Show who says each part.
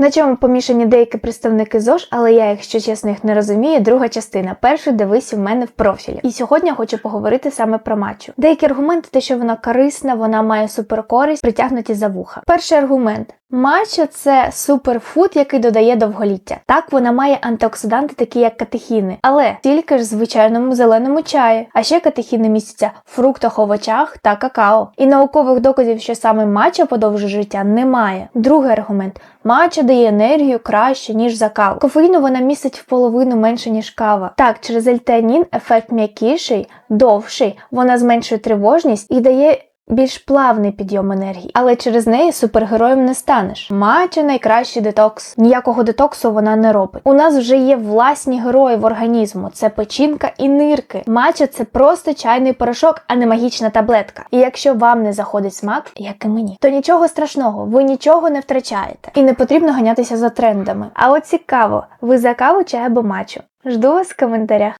Speaker 1: На чому помішані деякі представники ЗОЖ, але я, якщо чесно, їх не розумію. Друга частина. Першу дивись у мене в профілі. І сьогодні хочу поговорити саме про матчу. Деякі аргументи, те, що вона корисна, вона має суперкористь, притягнуті за вуха. Перший аргумент. Матча це суперфуд, який додає довголіття. Так, вона має антиоксиданти, такі як катехіни, але тільки ж в звичайному зеленому чаї. А ще катехіни містяться в фруктах, овочах та какао. І наукових доказів, що саме матча подовжує життя, немає. Другий аргумент: матча дає енергію краще, ніж за каву. Кофеїну вона містить в половину менше, ніж кава. Так, через ельтеанін ефект м'якіший, довший, вона зменшує тривожність і дає більш плавний підйом енергії, але через неї супергероєм не станеш. Матча найкращий детокс. Ніякого детоксу вона не робить. У нас вже є власні герої в організму: це печінка і нирки. Матча це просто чайний порошок, а не магічна таблетка. І якщо вам не заходить смак, як і мені, то нічого страшного, ви нічого не втрачаєте. І не потрібно ганятися за трендами. А от цікаво, ви за каву чи або матчу? Жду вас в коментарях.